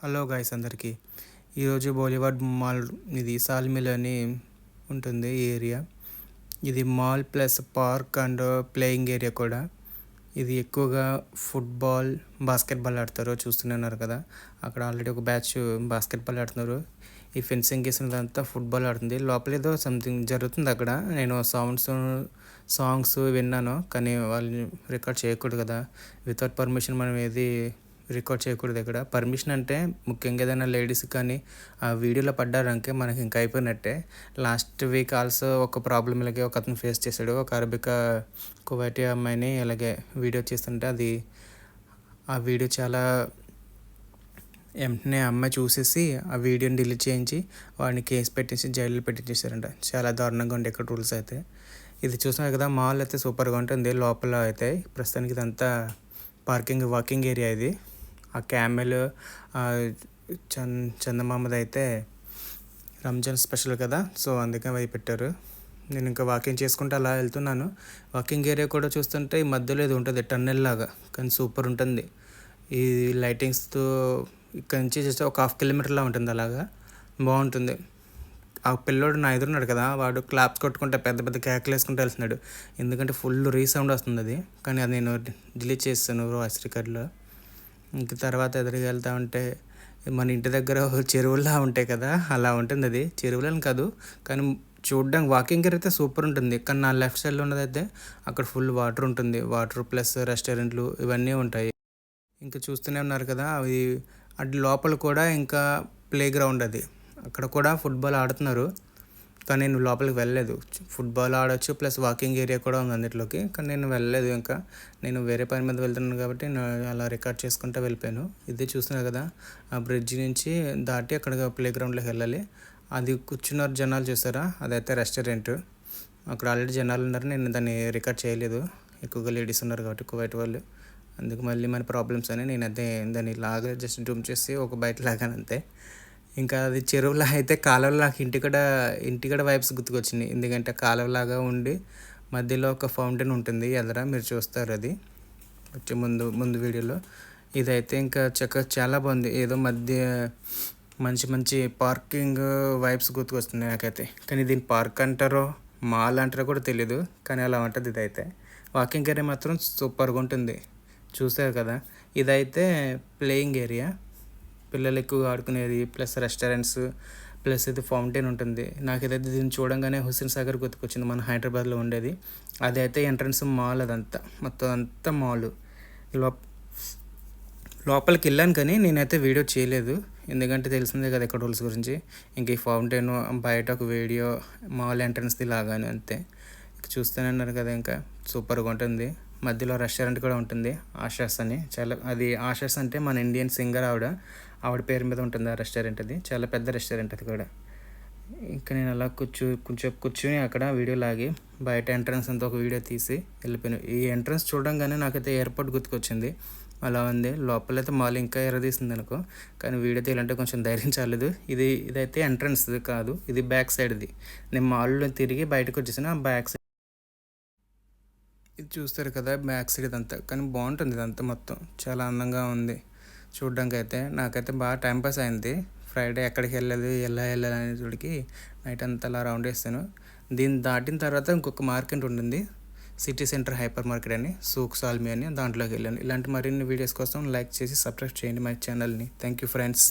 Hello guys అందరికీ. ఈరోజు Bollywood mall ఇది సాల్మిల్ అని ఉంటుంది ఈ ఏరియా. ఇది mall plus park and playing area కూడా. ఇది ఎక్కువగా ఫుట్బాల్ బాస్కెట్బాల్ ఆడతారు చూస్తున్నారు కదా. అక్కడ ఆల్రెడీ ఒక బ్యాచ్ బాస్కెట్బాల్ ఆడుతున్నారు. ఈ ఫెన్సింగ్ వేసినదంతా ఫుట్బాల్ ఆడుతుంది. లోపల ఏదో సంథింగ్ జరుగుతుంది అక్కడ. నేను సౌండ్స్ సాంగ్స్ విన్నాను కానీ వాళ్ళని రికార్డ్ చేయకూడదు కదా. వితౌట్ పర్మిషన్ మనం ఏది రికార్డ్ చేయకూడదు ఇక్కడ. పర్మిషన్ అంటే ముఖ్యంగా ఏదైనా లేడీస్ కానీ ఆ వీడియోలో పడ్డారంటే మనకి ఇంకా అయిపోయినట్టే. లాస్ట్ వీక్ ఆల్సో ఒక ప్రాబ్లం ఇలాగే ఒక అతను ఫేస్ చేశాడు. ఒక అరబిక కువైటీ అమ్మాయిని ఇలాగే వీడియో చేస్తుంటే అది ఆ వీడియో చాలా వెంటనే అమ్మాయి చూసేసి ఆ వీడియోని డిలీట్ చేయించి వాడిని కేసు పెట్టేసి జైల్లో పెట్టించేశారంట. చాలా దారుణంగా ఉండే ఇక్కడ రూల్స్ అయితే. ఇది చూస్తున్నారు కదా మాల్ అయితే సూపర్గా ఉంటుంది. లోపల అయితే ప్రస్తుతానికి ఇదంతా పార్కింగ్ వాకింగ్ ఏరియా ఇది. ఆ క్యామెల్ చంద చందమామది అయితే రంజాన్ స్పెషల్ కదా సో అందుకే అవి పెట్టారు. నేను ఇంకా వాకింగ్ చేసుకుంటూ అలా వెళ్తున్నాను. వాకింగ్ ఏరియా కూడా చూస్తుంటే ఈ మధ్యలో ఇది ఉంటుంది టన్నెల్ లాగా కానీ సూపర్ ఉంటుంది. ఈ లైటింగ్స్తో ఇక్కడ నుంచి జస్ట్ ఒక హాఫ్ కిలోమీటర్లా ఉంటుంది అలాగా బాగుంటుంది. ఆ పిల్లోడు నా ఎదురున్నాడు కదా వాడు క్లాప్స్ కొట్టుకుంటే పెద్ద పెద్ద కేకలు వేసుకుంటూ వెళ్తున్నాడు. ఎందుకంటే ఫుల్ రీసౌండ్ వస్తుంది అది కానీ అది నేను డిలీట్ చేస్తాను వాయిస్ రికార్డులో ఇంక తర్వాత ఎదురుగా వెళ్తా ఉంటే మన ఇంటి దగ్గర చెరువుల్లా ఉంటాయి కదా అలా ఉంటుంది అది చెరువులని కాదు కానీ చూడడానికి వాకింగ్ అయితే సూపర్ ఉంటుంది. కానీ నా లెఫ్ట్ సైడ్లో ఉన్నదైతే అక్కడ ఫుల్ వాటర్ ఉంటుంది. వాటర్ ప్లస్ రెస్టారెంట్లు ఇవన్నీ ఉంటాయి. ఇంకా చూస్తూనే ఉన్నారు కదా అవి అటు లోపల కూడా ఇంకా ప్లే గ్రౌండ్ అది. అక్కడ కూడా ఫుట్బాల్ ఆడుతున్నారు. కానీ నేను లోపలికి వెళ్ళలేదు. ఫుట్బాల్ ఆడొచ్చు ప్లస్ వాకింగ్ ఏరియా కూడా ఉంది అన్నిటిలోకి. కానీ నేను వెళ్ళలేదు ఇంకా. నేను వేరే పని మీద వెళ్తున్నాను కాబట్టి నేను అలా రికార్డ్ చేసుకుంటూ వెళ్ళిపోయాను. ఇది చూస్తున్నారు కదా ఆ బ్రిడ్జ్ నుంచి దాటి అక్కడ ప్లే గ్రౌండ్లోకి వెళ్ళాలి. అది కూర్చున్నారు జనాలు చూసారా? అదైతే రెస్టారెంట్. అక్కడ ఆల్రెడీ జనాలు ఉన్నారు. నేను దాన్ని రికార్డ్ చేయలేదు. ఎక్కువగా లేడీస్ ఉన్నారు కాబట్టి కువైట్ వాళ్ళు. అందుకు మళ్ళీ మన ప్రాబ్లమ్స్ అని నేను అదే దాన్ని లాగా జస్ట్ డూమ్ చేసి ఒక బయట లాగాను అంతే. ఇంకా అది చెరువులా అయితే కాలువలాగా ఇంటికడ ఇంటికడ వైబ్స్ గుర్తుకొచ్చినాయి. ఎందుకంటే కాలువలాగా ఉండి మధ్యలో ఒక ఫౌంటైన్ ఉంటుంది. ఎదర? మీరు చూస్తారు అది. వచ్చే ముందు ముందు వీడియోలో. ఇదైతే ఇంకా చక్క చాలా బాగుంది. ఏదో మధ్య మంచి మంచి పార్కింగ్ వైబ్స్ గుర్తుకొస్తున్నాయి నాకైతే. కానీ దీని పార్క్ అంటారో మాల్ అంటారో కూడా తెలియదు కానీ అలా ఉంటుంది ఇదైతే. వాకింగ్ ఏరియా మాత్రం సూపర్గా ఉంటుంది. చూసారు కదా? ఇదైతే ప్లేయింగ్ ఏరియా పిల్లలు ఎక్కువగా ఆడుకునేది ప్లస్ రెస్టారెంట్స్ ప్లస్ ఇది ఫౌంటైన్ ఉంటుంది. నాకు ఏదైతే దీన్ని చూడంగానే హుస్సేన్ సాగర్ గుర్తుకొచ్చింది మన హైదరాబాద్లో ఉండేది. అదైతే ఎంట్రన్స్ మాల్ అదంతా మొత్తం అంతా మాల్. లో లోపలికి వెళ్ళాను కానీ నేనైతే వీడియో చేయలేదు. ఎందుకంటే తెలిసిందే కదా ఇక్కడ రూల్స్ గురించి. ఇంక ఈ ఫౌంటైన్ బయట ఒక వీడియో మాల్ ఎంట్రన్స్ది లాగాను అంతే. చూస్తానన్నారు కదా ఇంకా. సూపర్గా ఉంటుంది. మధ్యలో రెస్టారెంట్ కూడా ఉంటుంది ఆషాస్ అని. చాలా అది ఆషాస్ అంటే మన ఇండియన్ సింగర్ ఆవిడ. ఆవిడ పేరు మీద ఉంటుంది ఆ రెస్టారెంట్ అది. చాలా పెద్ద రెస్టారెంట్ అది కూడా. ఇంకా నేను అలా కూర్చు కొంచెం కూర్చుని అక్కడ వీడియో లాగి బయట ఎంట్రన్స్ అంతా ఒక వీడియో తీసి వెళ్ళిపోయాను. ఈ ఎంట్రన్స్ చూడంగానే నాకైతే ఎయిర్పోర్ట్ గుర్తుకొచ్చింది. అలా ఉంది. లోపలైతే మాల్ ఇంకా ఎర్రదీసింది అనుకో. కానీ వీడియో తీయాలంటే కొంచెం ధైర్యం చాలదు. ఇది ఇదైతే ఎంట్రన్స్ కాదు. ఇది బ్యాక్ సైడ్ది. నేను మాల్లో తిరిగి బయటకు వచ్చేసిన బ్యాక్ సైడ్ ఇది చూస్తారు కదా బ్యాక్ సైడ్ ఇదంతా. కానీ బాగుంటుంది ఇదంతా మొత్తం. చాలా అందంగా ఉంది. చూడడానికి అయితే నాకైతే బాగా టైంపాస్ అయింది. ఫ్రైడే ఎక్కడికి వెళ్ళలేదు ఎలా వెళ్ళాలి అనేటికి నైట్ అంతా అలా రౌండ్ వేస్తాను దీన్ని దాటిన తర్వాత ఇంకొక మార్కెట్ ఉంటుంది. సిటీ సెంటర్ హైపర్ మార్కెట్ అని సూక్ సాల్మీ అని దాంట్లోకి వెళ్ళాను. ఇలాంటి మరిన్ని వీడియోస్ కోసం లైక్ చేసి సబ్స్క్రైబ్ చేయండి మై ఛానల్ని థ్యాంక్ యూ ఫ్రెండ్స్